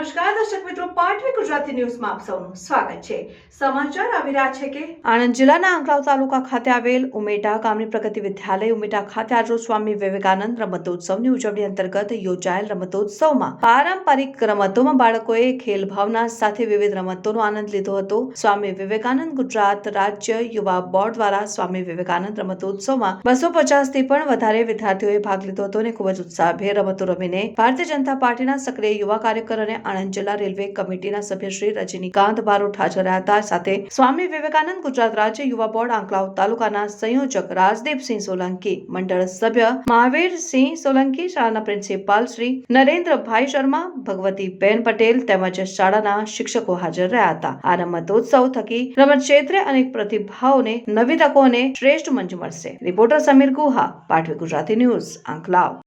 નમસ્કાર, દર્શક મિત્રો, પાટવી ગુજરાતી ન્યૂઝમાં આપ સૌનું સ્વાગત છે. સમાચાર આવી રહ્યા છે કે આણંદ જિલ્લાના આંકલાવ તાલુકા ખાતે આવેલ ઉમેટા ગામની પ્રગતિ વિદ્યાલય, ઉમેટા ખાતે આજરોજ સ્વામી વિવેકાનંદ રમતોત્સવની ઉજવણી અંતર્ગત યોજાયેલ રમતોત્સવમાં પારંપરિક રમતોમાં બાળકોએ ખેલ ભાવના સાથે વિવિધ રમતોનો આનંદ લીધો હતો. સ્વામી વિવેકાનંદ ગુજરાત રાજ્ય યુવા બોર્ડ દ્વારા સ્વામી વિવેકાનંદ રમતોત્સવમાં બસો પચાસથી પણ વધારે વિદ્યાર્થીઓએ ભાગ લીધો હતો અને ખૂબ જ ઉત્સાહભેર રમતો રમીને ભારતીય જનતા પાર્ટીના સક્રિય યુવા કાર્યકર અને આણંદ જિલ્લા રેલવે કમિટીના સભ્ય શ્રી રજનીકાંત બારોટ હાજર રહ્યા હતા. સાથે સ્વામી વિવેકાનંદ ગુજરાત રાજ્ય યુવા બોર્ડ આંકલાવ તાલુકાના સંયોજક રાજદીપસિંહ સોલંકી, મંડળ સભ્ય મહાવીરસિંહ સોલંકી, શાળાના પ્રિન્સિપાલ શ્રી નરેન્દ્રભાઈ શર્મા ભગવતીબેન પટેલ તેમજ શાળાના શિક્ષકો હાજર રહ્યા હતા. આ રમતોત્સવ થકી રમત ક્ષેત્રે અનેક પ્રતિભાઓને, નવી તકો અને શ્રેષ્ઠ મંચ મળશે. રિપોર્ટર સમીર ગુહા પાઠવી ગુજરાતી ન્યૂઝ, આંકલાવ.